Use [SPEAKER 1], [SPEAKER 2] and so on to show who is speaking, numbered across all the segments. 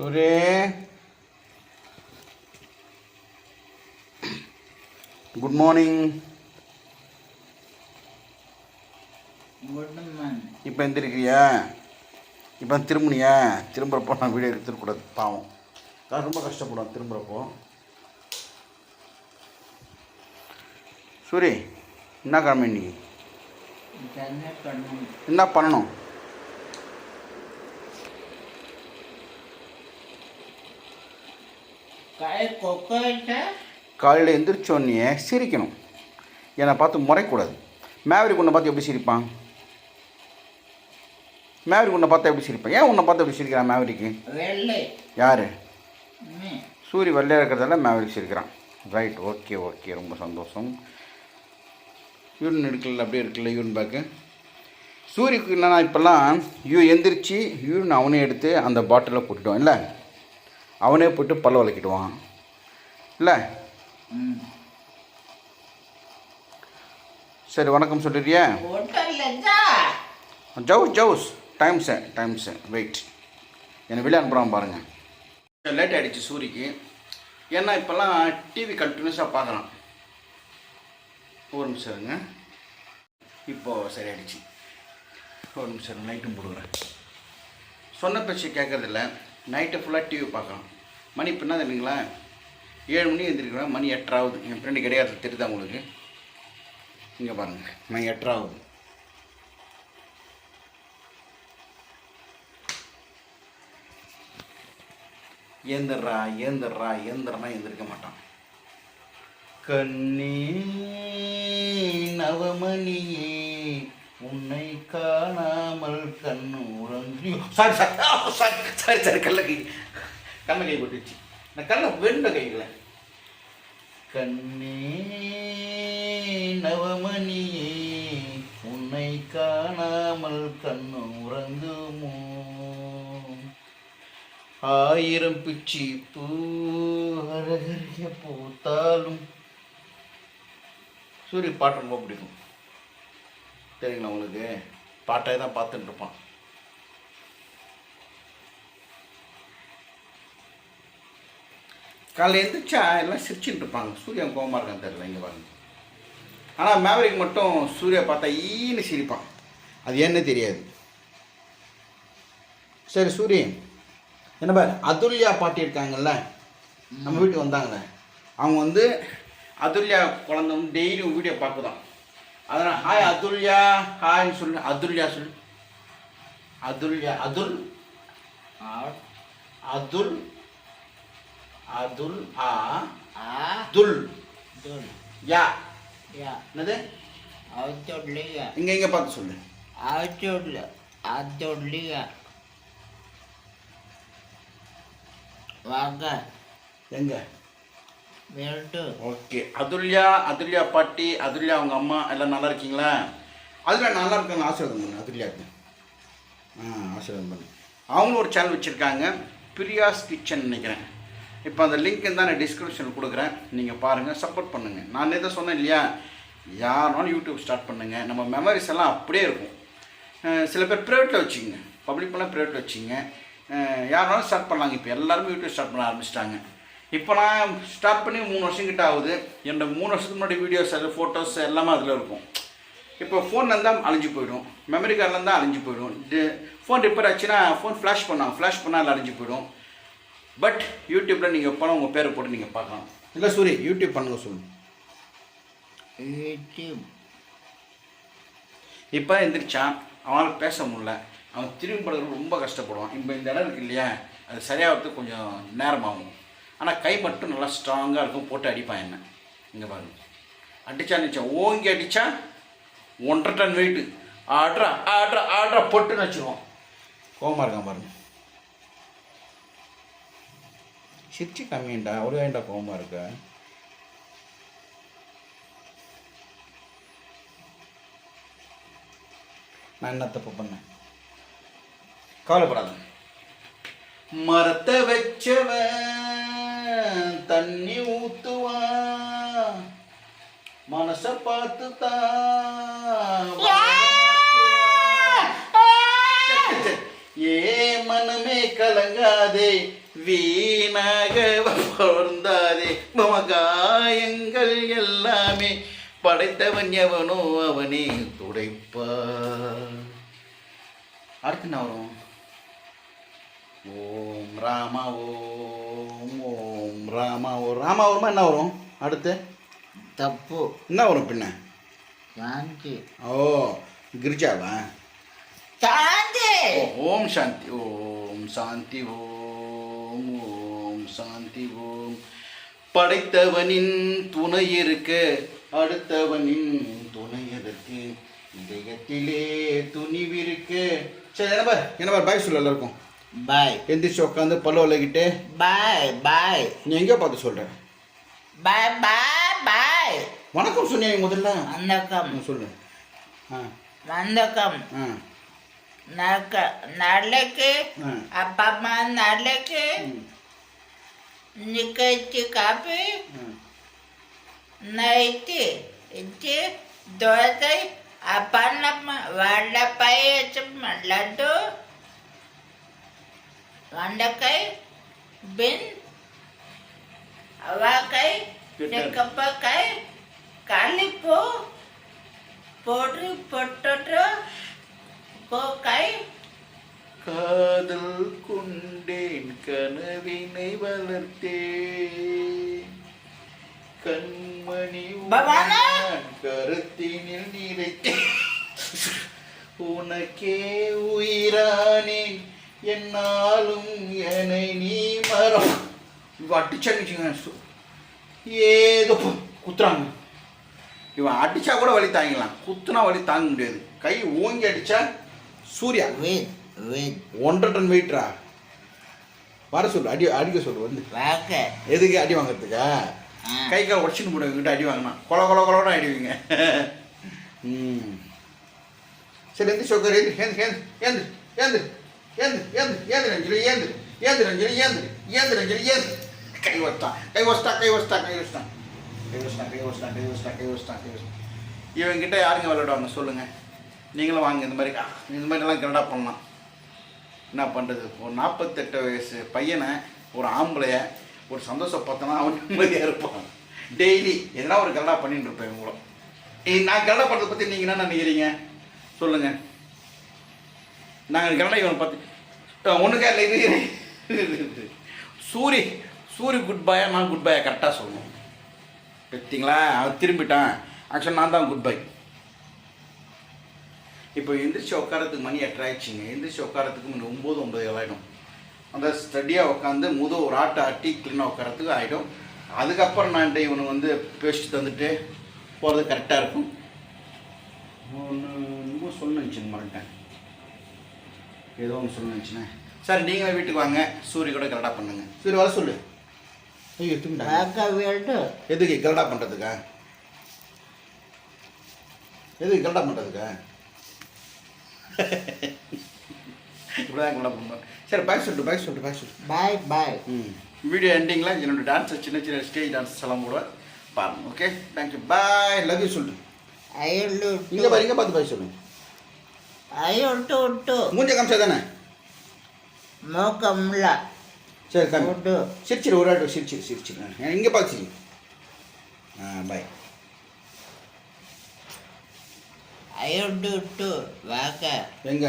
[SPEAKER 1] Sure good morning இப்போ எந்திரிக்கிறியா? இப்போ திரும்பினியா? திரும்புறப்போ நான் வீடியோ எடுத்துருக்கூடாது பாவம். நான் ரொம்ப கஷ்டப்படுவேன் திரும்புறப்போ. சூரி என்ன கிழமை இன்னைக்கு?
[SPEAKER 2] என்ன பண்ணணும்
[SPEAKER 1] என்ன பண்ணணும்
[SPEAKER 2] காய கொக்கோட்டா
[SPEAKER 1] காலையில் எந்திரிச்சோடனே சிரிக்கணும். என்னை பார்த்து முறைக்கூடாது. மேவரிக் உன்னை பார்த்து எப்படி சிரிப்பான்? மேவரிக் உன்னை பார்த்தா எப்படி சிரிப்பான்? ஏன் உன்னை பார்த்து எப்படி சிரிக்கிறான் மேவரிக்கு? யார்?
[SPEAKER 2] ம்.
[SPEAKER 1] சூரி வெள்ளையாக இருக்கிறதால மேவரிக் சிரிக்கிறான். ரைட் ஓகே ஓகே ரொம்ப சந்தோஷம். யூரின் எடுக்கல அப்படியே இருக்குல்ல யூரின் பேக்கு சூரியக்கு என்னன்னா இப்போல்லாம் யூ எந்திரிச்சு யூரின் அவனே எடுத்து அந்த பாட்டிலில் போட்டுடுவான் இல்லை? அவனே போட்டு பல்ல விளக்கிடுவான் இல்லை. சரி வணக்கம் சொல்லிடுறியா ஜவுஸ் ஜவுஸ். டைம்ஸு டைம்ஸு வெயிட் என்னை வெளியே அனுப்புகிறான் பாருங்கள் லேட் ஆகிடுச்சு சூரிக்கு. ஏன்னா இப்போல்லாம் டிவி கண்டினியூஸாக பார்க்குறான். ஒரு நிமிஷம் இருங்க. இப்போது சரியாயிடுச்சு. ஒரு நிமிஷம் நைட்டும் போடுகிறேன். சொன்ன பேச்சு கேட்கறதில்ல. நைட்டு ஃபுல்லாக டிவி பார்க்கலாம். மணி இப்போ தெரியுங்களா? ஏழு மணி எழுந்திருக்கிறேன் மணி எட்டராகுது என் ஃப்ரெண்டு கிடையாது. தெரியுதா உங்களுக்கு? இங்கே பாருங்கள் மணி எட்டராகுது ஏந்தர்றா ஏந்தர்றா ஏந்தர்னா எந்திரிக்க மாட்டான். கண்ணே நவமணியே உன்னை காணாமல் கண்ணு sorry sorry sorry sorry sorry கல்ல கை. கண்ண கை போட்டுச்சு நான் கல்ல வெண்ட கையில் கண்ணே நவமணியே உன்னை காணாமல் கண்ணு உறங்குமோ? ஆயிரம் பிச்சி பூ அழகரிய பூத்தாலும் சூரிய பாட்டு ரொம்ப பிடிக்கும். தெரியுங்களா உங்களுக்கு? பாட்டை தான் பார்த்துட்டு இருப்பான். காலையில் எழுந்திரிச்சா எல்லாம் சிரிச்சுட்டு இருப்பாங்க சூரியன் கோவமாக இருக்கான்னு தெரியல இங்கே பாருங்க. ஆனால் மேவரிக் மட்டும் சூர்யா பார்த்தா ஈன்னு சிரிப்பான். அது என்ன தெரியாது. சரி சூரியன் என்ன பாரு அதுல்யா பாட்டி இருக்காங்கல்ல? நம்ம வீட்டுக்கு வந்தாங்களே அவங்க வந்து அதுல்யா குழந்தை வந்து டெய்லியும் வீடியோ பார்க்குதான். அதனால் ஹாய் அதுல்யா. ஹாய்னு சொல்லு. அதுல்யா சொல்லு. அதுல்யா அதுல். அதுல் அதுல் ஆ துல்.
[SPEAKER 2] துல்.
[SPEAKER 1] யா.
[SPEAKER 2] யா.
[SPEAKER 1] என்னது?
[SPEAKER 2] அவத்தொல்லியா
[SPEAKER 1] இங்கே இங்கே பார்த்து சொல்லு.
[SPEAKER 2] அவத்தொல்ல அதொல்லியா வாங்க.
[SPEAKER 1] எங்கே? ஓகே. அதுல்யா அதுல்யா பாட்டி அதுல்யா அவங்க அம்மா எல்லாம் நல்லா இருக்கீங்களா? அதுல்யா நல்லா இருக்காங்க ஆசீர்வாதம் பண்ணு அதுல்யாக்கு. ஆ ஆசீர்வாதம் பண்ணு. அவங்களும் ஒரு சேனல் வச்சுருக்காங்க. பிரியாஸ் கிச்சன் நினைக்கிறேன். இப்போ அந்த லிங்க் தான் நான் டிஸ்கிரிப்ஷனில் கொடுக்குறேன். நீங்கள் பாருங்கள் சப்போர்ட் பண்ணுங்கள் நான் எதை சொன்னேன் இல்லையா? யாருனாலும் யூடியூப் ஸ்டார்ட் பண்ணுங்கள் நம்ம மெமரிஸ் எல்லாம் அப்படியே இருக்கும். சில பேர் ப்ரைவேட்டில் வச்சுக்கோங்க. பப்ளிக் பண்ணால் ப்ரைவேட்டில் வச்சுங்க யாருனாலும் ஸ்டார்ட் பண்ணலாங்க. இப்போ எல்லாருமே யூடியூப் ஸ்டார்ட் பண்ண ஆரம்பிச்சிட்டாங்க. இப்போ நான் ஸ்டார்ட் பண்ணி மூணு வருஷம் கிட்ட ஆகுது. என்னோட மூணு வருஷத்துக்கு முன்னாடி வீடியோஸ் அது ஃபோட்டோஸ் எல்லாமே அதில் இருக்கும். இப்போ ஃபோன் இருந்தால் அழிஞ்சு போயிடும். மெமரி கார்டில் இருந்தால் அழிஞ்சு போயிடும். ஃபோன் ரிப்பேர் ஆச்சுன்னா ஃபோன் ஃப்ளாஷ் பண்ணலாம். ஃப்ளாஷ் பண்ணால் அதில் அழிஞ்சு போயிடும். பட் யூடியூப்பில் நீங்கள் எப்போனா உங்கள் பேரை போட்டு நீங்கள் பார்க்கலாம். இல்லை சூரி யூடியூப் பண்ணுங்க சொல்லு
[SPEAKER 2] யூடியூப்
[SPEAKER 1] இப்போ எந்திரிச்சான் அவனால் பேச முடியல. அவன் திரும்பி படுறது ரொம்ப கஷ்டப்படுவான். இப்போ இந்த இடம் இருக்கு இல்லையா அது சரியாகிறதுக்கு கொஞ்சம் நேரமாகும். ஆனால் கை மட்டும் நல்லா ஸ்ட்ராங்காக இருக்கும் போட்டு அடிப்பான் என்ன. இங்கே பாருங்க. அடிச்சா நிச்சா ஓங்கி அடித்தா ஒன்றரை டன் வெயிட்டு ஆட்ரா ஆட்ரா ஆட்ரா பொட்டுன்னு வச்சுருவான். கோவமாக இருக்கான் பாருங்க. சிரிச்சு கம்மியண்டா. அவ்வளோ ஏன்டா கோவமாக இருக்க? நான் என்ன தப்பு பண்ணேன்? கவலைப்படாத. மரத்தை வச்சவன் தண்ணி ஊத்துவான். மனச பார்த்து தான் ஏ மனமே கலங்காதே வீணாக பொருந்தாதே. மமகாயங்கள் எல்லாமே படைத்தவன் எவனோ அவனே துடைப்பார். அடுத்து என்ன வரும்? ஓம் ராமா ஓம் ஓம் ராமா ஓம் ராமா வருமா? என்ன வரும்? அடுத்து?
[SPEAKER 2] தப்பு.
[SPEAKER 1] என்ன வரும் பின்ன?
[SPEAKER 2] சாந்தி
[SPEAKER 1] ஓ கிரிஜாவா? ஓ, ஓம் சாந்தி ஓம் சாந்தி ஓம் ஓம் சாந்தி ஓம் படைத்தவனின் துணை இருக்க அடுத்தவனின் துணை எதற்கு? இதயத்திலே துணிவிருக்கு சரி என்ன பார் என்ன பார் பாய் சொல்ல எல்லாருக்கும்.
[SPEAKER 2] பாய்
[SPEAKER 1] எந்திரிச்சு உட்காந்து பல்லு விளக்கிட்டு.
[SPEAKER 2] பாய் பாய்
[SPEAKER 1] நீ எங்கே பார்த்து சொல்ற?
[SPEAKER 2] பாய் பாய் பாய்
[SPEAKER 1] வணக்கம் சொன்னியா நீ முதல்ல.
[SPEAKER 2] வந்தக்கம்
[SPEAKER 1] ம், சொல்லு. ஆ.
[SPEAKER 2] வந்தக்கம்
[SPEAKER 1] ஆ.
[SPEAKER 2] ನರಕ ನಡ್ಲಿಕ್ಕೆ ಅಪ್ಪ
[SPEAKER 1] ಅಮ್ಮ
[SPEAKER 2] ನಡ್ಲಿಕ್ಕೆ ನಿಕ್ಕೈತಿ
[SPEAKER 1] ಕಾಪಿ
[SPEAKER 2] ನೈತಿ ఇచ్చి దోసై ఆ పండ్ల వాళ్ళపై లడ్డు వండకాయ బిన్ అవాకాయ చెక్కపకాయ కాలిపు పొడి పొట్టటు போக்கை.
[SPEAKER 1] காதல் கொண்டேன் கனவினை வளர்த்தேன் கண்மணி கருத்தினில் நிறைத்தேன் உனக்கே உயிரானேன் என்னாலும் என்னை நீ மரம் இவன் அடிச்சான்னு வச்சுங்க ஏதோ குத்துறாங்க. இவன் அடிச்சா கூட வழி தாங்கிக்கலாம் குத்துனா வழி தாங்க முடியாது. கை ஓங்கி அடிச்சா சூர்யா. ஒன்றரை டன் வெயிட்ரா வர சொல்லு அடி அடிக்க சொல்லு வந்து. எதுக்கு அடி வாங்குறதுக்கா? கை கால் உடச்சின்னு போடுவீங்க அடி வாங்கினா. கொல கொல கொலோட அடிவிங்க. ம். சரி எந்த சோக்கர் ஏந்து ஏந்து ஏந்து ஏந்து ஏந்து ஏந்து ஏந்து ரஞ்சலி ஏந்து ஏந்து ரஞ்சலி ஏந்து ஏந்து ரஞ்சலி ஏந்து கை வஸ்தான் கை வஸ்தான் கை வஸ்தான் கை வஸ்தான் கை வஸ்தான் கை வஸ்தான் கை வஸ்தான் கை வஸ்தான் கை வஸ்தான் இவங்கிட்ட யாருங்க விளையாடுவாங்க? சொல்லுங்கள் நீங்களும் வாங்க இந்த மாதிரி இந்த மாதிரிலாம் கரெக்டாக பண்ணலாம். என்ன பண்ணுறது ஒரு நாற்பத்தெட்டு வயசு பையனை ஒரு ஆம்பளைய ஒரு சந்தோஷப்பத்தனா அவன் நிம்மதியாக இருப்பான். டெய்லி எதனா ஒரு கல்லா பண்ணிட்டு இருப்பேன் இவங்களும் நான் கல்லா பண்ணுறதை பற்றி நீங்கள் என்ன நினைக்கிறீங்க? சொல்லுங்கள் நாங்கள் கல்லா இவனை பார்த்து ஒன்றுக்கா இல்லை இது சூரி சூரி குட் பாயா நான் குட் பாயா கரெக்டாக சொல்லணும். பார்த்தீங்களா அவன் திரும்பிட்டான். ஆக்சுவலாக நான் தான் குட் பை இப்போ எந்திரிச்சு உட்காரத்துக்கு மணி எட்டராயிடுச்சிங்க எந்திரிச்சு உட்காரத்துக்கு மணி ஒம்பது ஒம்பது ஆகிடும் அந்த ஸ்டடியாக உட்காந்து முத ஒரு ஆட்டை ஆட்டி கிளீனாக உட்காரத்துக்கு ஆகிடும் அதுக்கப்புறம் நான் இவனு வந்து பேஸ்ட் தந்துட்டு போகிறது கரெக்டாக இருக்கும். ஒன்று இன்னும் சொல்லுச்சுன்னு மறந்துட்டேன் ஏதோ ஒன்று சொல்லுச்சுண்ணே சார் நீங்களே வீட்டுக்கு வாங்க. சூரிய கூட கரெக்டாக பண்ணுங்க. சூரிய வர சொல்லு. ஐயோ எதுக்கு கரெக்டாக பண்ணுறதுக்கா எதுக்கு கரெக்டாக பண்ணுறதுக்கா இப்படிதான் கொண்டு பண்ணுவோம் சரி பாய் சொல்லிட்டு பாய் சொல்லிட்டு பாய் சொல்லிட்டு
[SPEAKER 2] பாய்
[SPEAKER 1] பாய் வீடியோ எண்டிங்கில் என்னோட டான்ஸ் சின்ன சின்ன ஸ்டேஜ் டான்ஸ் எல்லாம் கூட பாருங்க okay thank you bye love you சொல்லிட்டு
[SPEAKER 2] ஐ லவ்
[SPEAKER 1] இங்கே பாரு இங்கே பார்த்து பாய் சொல்லுங்க
[SPEAKER 2] ஐ ஒட்டு ஒட்டு
[SPEAKER 1] மூஞ்ச காமிச்சா தானே
[SPEAKER 2] மோக்கம்ல
[SPEAKER 1] சரி காமி. சிரிச்சிரு ஒரு ஆட்டு சிரிச்சிரு சிரிச்சிரு. இங்கே பார்த்து ஆ பாய்
[SPEAKER 2] பயந்துட்டு வாங்க.
[SPEAKER 1] எங்க?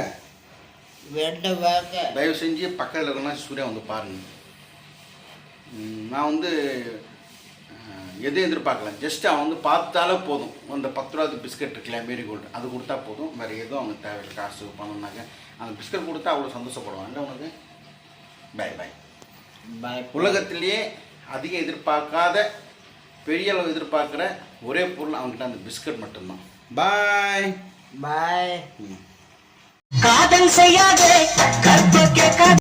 [SPEAKER 2] வேண்ட வாங்க.
[SPEAKER 1] தயவு செஞ்சு பக்கத்தில் இருக்கணும்னா சூர்யா வந்து பாருங்க. நான் வந்து எதையும் எதிர்பார்க்கல. ஜஸ்ட் அவன் வந்து பார்த்தாலே போதும். அந்த பத்து ரூபாய்க்கு பிஸ்கட் இருக்குல்ல மேரி கோல்டு அது கொடுத்தா போதும். வேறு எதுவும் அவங்க தேவையில்லை. காசு பணம்னாக்க அந்த பிஸ்கட் கொடுத்தா அவ்வளோ சந்தோஷப்படுவாங்க இல்லை உனக்கு? பை பாய்
[SPEAKER 2] பாய்
[SPEAKER 1] உலகத்திலேயே அதிகம் எதிர்பார்க்காத பெரிய அளவு எதிர்பார்க்குற ஒரே பொருள் அவங்ககிட்ட அந்த பிஸ்கட் மட்டும்தான். பாய்
[SPEAKER 3] बाय